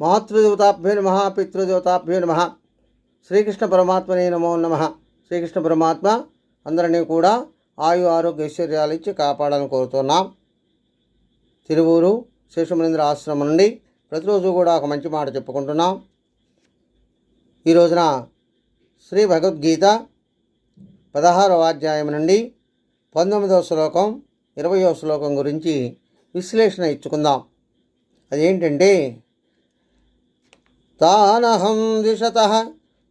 మాతృదేవతాభ్యో నమ పితృదేవతాభ్యో నమ. శ్రీకృష్ణ పరమాత్మనే నమో నమ. శ్రీకృష్ణ పరమాత్మ అందరినీ కూడా ఆయు ఆరోగ్య ఐశ్వర్యాలు ఇచ్చి కాపాడాలని కోరుతున్నాం. తిరువూరు శేషమనేంద్ర ఆశ్రమం నుండి ప్రతిరోజు కూడా ఒక మంచి మాట చెప్పుకుంటున్నాం. ఈ రోజున శ్రీ భగవద్గీత పదహారవ అధ్యాయం నుండి పంతొమ్మిదవ శ్లోకం ఇరవయో శ్లోకం గురించి విశ్లేషణ ఇచ్చుకుందాం. అదేంటంటే తానహం దిశత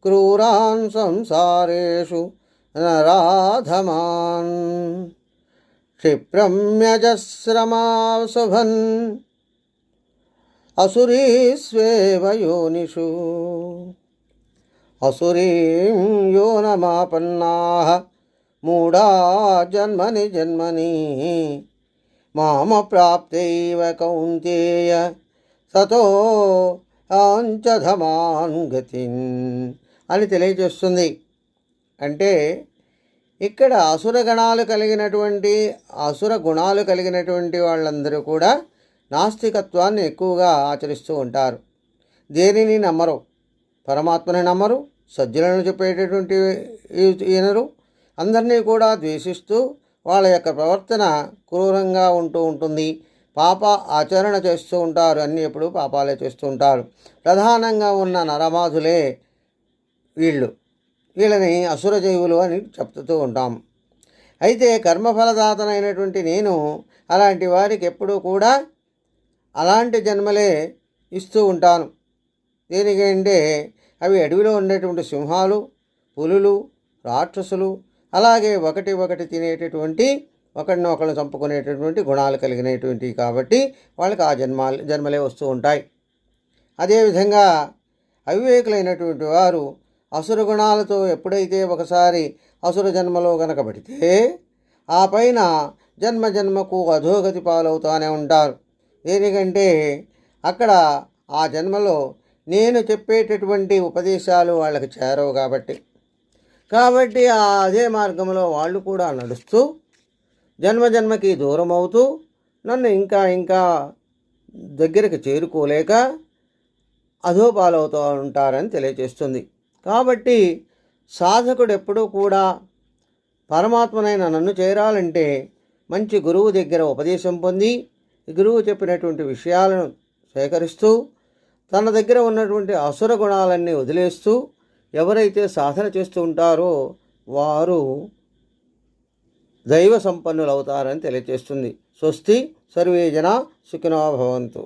క్రూరాన్ సంసారేషు నరాధమాన్ క్షిప్రమ్యజస్రమాశుభన్ అసురీస్వేవ యోనిషు అసురీం యోనమాపన్నా మూఢా జన్మని జన్మని మామ ప్రాప్తైవ కౌంతేయ సతో ఆంచధమాన్ గతిన్ అని తెలియజేస్తుంది. అంటే ఇక్కడ అసుర గణాలు కలిగినటువంటి అసుర గుణాలు కలిగినటువంటి వాళ్ళందరూ కూడా నాస్తికత్వాన్ని ఎక్కువగా ఆచరిస్తూ ఉంటారు. దేనిని నమ్మరు? పరమాత్మని నమ్మరు సజ్జలను చెప్పేటటువంటి ఈనరు అందరినీ కూడా ద్వేషిస్తూ వాళ్ళ యొక్క ప్రవర్తన క్రూరంగా ఉంటూ ఉంటుంది. పాప ఆచరణ చేస్తూ ఉంటారు. అన్ని ఎప్పుడు పాపాలే చేస్తూ ఉంటారు. ప్రధానంగా ఉన్న నరమాధులే వీళ్ళు. వీళ్ళని అసురజీవులు అని చెప్తూ ఉంటాం. అయితే కర్మఫలదాతనైనటువంటి నేను అలాంటి వారికి ఎప్పుడూ కూడా అలాంటి జన్మలే ఇస్తూ ఉంటాను. దేనికంటే అవి అడవిలో ఉండేటువంటి సింహాలు పులులు రాక్షసులు అలాగే ఒకటి ఒకటి తినేటటువంటి ఒకరిని ఒకరిని చంపుకునేటటువంటి గుణాలు కలిగినటువంటివి కాబట్టి వాళ్ళకి ఆ జన్మాలు జన్మలే వస్తూ ఉంటాయి. అదేవిధంగా అవివేకులైనటువంటి వారు అసుర గుణాలతో ఎప్పుడైతే ఒకసారి అసుర జన్మలో కనుకబడితే పడితే ఆ పైన జన్మ జన్మకు అధోగతి పాలవుతూనే ఉంటారు. దేనికంటే అక్కడ ఆ జన్మలో నేను చెప్పేటటువంటి ఉపదేశాలు వాళ్ళకి చేరవు కాబట్టి. కాబట్టి ఆ అదే మార్గంలో వాళ్ళు కూడా నడుస్తూ జన్మ జన్మకి దూరం అవుతూ నన్ను ఇంకా ఇంకా దగ్గరికి చేరుకోలేక అధోపాలవుతూ ఉంటారని తెలియజేస్తుంది. కాబట్టి సాధకుడు ఎప్పుడూ కూడా పరమాత్మనైన నన్ను చేరాలంటే మంచి గురువు దగ్గర ఉపదేశం పొంది గురువు చెప్పినటువంటి విషయాలను సేకరిస్తూ తన దగ్గర ఉన్నటువంటి అసుర గుణాలన్నీ వదిలేస్తూ ఎవరైతే సాధన చేస్తూ ఉంటారో వారు దైవ సంపన్నులు అవుతారని తెలియజేస్తుంది స్వస్తి సర్వే జన సుఖినో భవంతు.